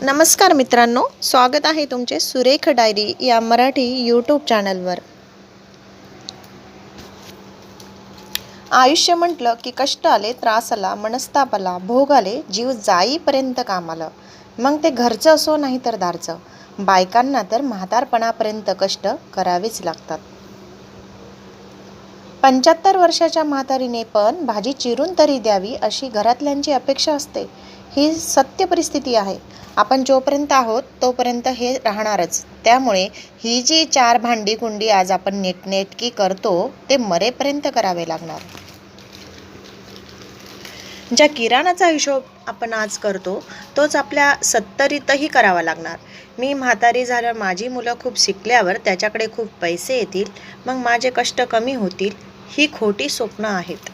नमस्कार मित्रांनो स्वागत आहे तुमचे सुरेख डायरी या मराठी यूट्यूब चॅनलवर. आयुष्य म्हटलं की कष्ट आले त्रास आला मनस्ताप आला भोग आले जीव जाईपर्यंत काम आलं. मग ते घरचं असो नाही तर दारचं. बायकांना तर म्हातारपणापर्यंत कष्ट करावेच लागतात. पंच्याहत्तर वर्षाच्या म्हातारीने पण भाजी चिरून तरी द्यावी अशी घरातल्यांची अपेक्षा असते. ही सत्य परिस्थिती आहे. आपण जोपर्यंत आहोत तोपर्यंत हे राहणारच. त्यामुळे ही जी चार भांडी कुंडी आज आपण नेटनेटकी करतो ते मरेपर्यंत करावे लागणार. ज्या किराणाचा हिशोब आपण आज करतो तोच आपल्या सत्तरीतही करावा लागणार. मी म्हातारी झाल्यावर माझी मुलं खूप शिकल्यावर त्याच्याकडे खूप पैसे येतील मग माझे कष्ट कमी होतील ही खोटी स्वप्न आहेत.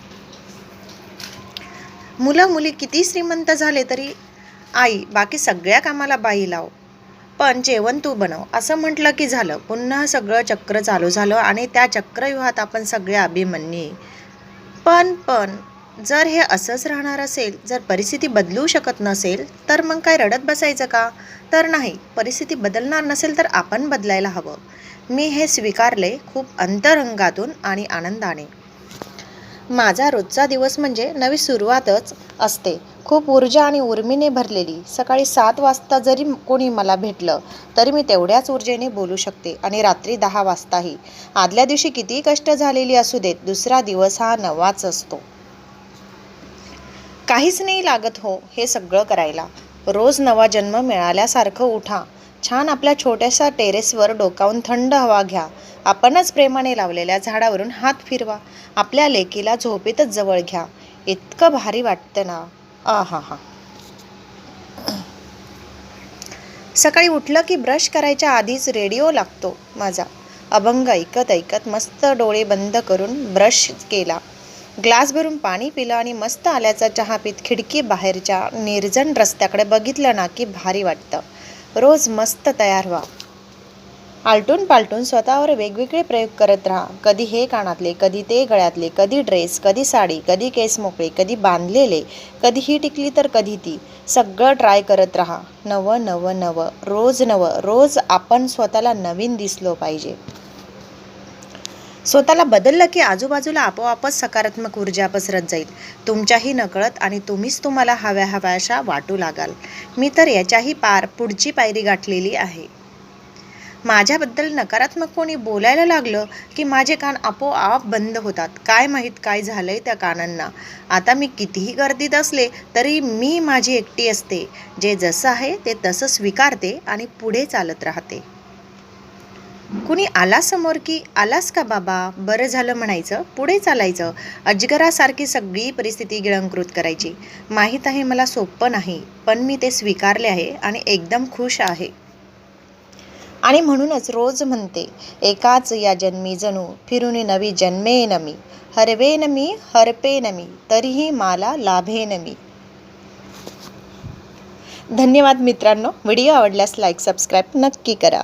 मुलं मुली किती श्रीमंत झाले तरी आई बाकी सगळ्या कामाला बाई लाव पण जेवण तू बनव. असं म्हटलं की झालं. पुन्हा सगळं चक्र चालू झालं आणि त्या चक्रव्यूहात आपण सगळे अभिमन्यू. पण पण जर हे असंच राहणार असेल जर परिस्थिती बदलू शकत नसेल तर मग काय रडत बसायचं का? तर नाही परिस्थिती बदलणार नसेल तर आपण बदलायला हवं. मी हे स्वीकारले खूप अंतरंगातून आणि आनंदाने. माझा रोजचा दिवस म्हणजे नवी सुरुवातच असते. खूप ऊर्जा आणि उर्मीने भरलेली. सकाळी सात वाजता जरी कोणी मला भेटलं तरी मी तेवढ्याच ऊर्जेने बोलू शकते आणि रात्री दहा वाजताही. आदल्या दिवशी किती कष्ट झालेली असू देत दुसरा दिवस हा नवाच असतो. काहीच नाही लागत हो हे सगळं करायला. रोज नवा जन्म मिळाल्यासारखं उठा. छान आपल्या छोट्याशा टेरेसवर डोकावून थंड हवा घ्या. आपणच प्रेमाने लावलेल्या झाडावरून हात फिरवा. आपल्या लेकीला झोपेतच जवळ घ्या. इतकं भारी वाटतं ना. आ हा हा सकाळी उठलं की ब्रश करायच्या आधीच रेडिओ लागतो माझा. अभंग ऐकत ऐकत मस्त डोळे बंद करून ब्रश केला. ग्लास भरून पाणी पिलं आणि मस्त आल्याचा चहा पित खिडकी बाहेरच्या निर्जन रस्त्याकडे बघितलं ना की भारी वाटतं. रोज मस्त तयार व्हा. आलटून पालटून स्वतःवर वेगवेगळे प्रयोग करत राहा. कधी हे कानातले कधी ते गळ्यातले कधी ड्रेस कधी साडी कधी केस मोकळे कधी बांधलेले कधी ही टिकली तर कधी ती. सगळं ट्राय करत राहा. नवं नवं नवं रोज नवं रोज आपण स्वतःला नवीन दिसलो पाहिजे. स्वतःला बदललं की आजूबाजूला आपोआपच सकारात्मक ऊर्जा पसरत जाईल. तुमच्याही नकळत आणि तुम्हीच तुम्हाला हव्या हव्याशा वाटू लागाल. मी तर याच्याही पार पुढची पायरी गाठलेली आहे. माझ्याबद्दल नकारात्मक कोणी बोलायला लागलं की माझे कान आपोआप बंद होतात. काय माहीत काय झालंय त्या कानांना. आता मी कितीही गर्दीत असले तरी मी माझी एकटी असते. जे जसं आहे ते तसं स्वीकारते आणि पुढे चालत राहते. कुणी आला समोर की आलास का बाबा? बरं झालं म्हणायचं पुढे चालायचं. अजगरासारखी सगळी परिस्थिती गिळंकृत करायची. माहीत आहे मला सोपं नाही पण मी ते स्वीकारले आहे आणि एकदम खुश आहे. आणि म्हणूनच रोज म्हणते एकाच या जन्मी जणू फिरून नवी जन्मे नमी. हरवे नमी हरपे नमी तरीही मला लाभे नमी. धन्यवाद मित्रांनो. व्हिडिओ आवडल्यास लाईक सबस्क्राईब नक्की करा.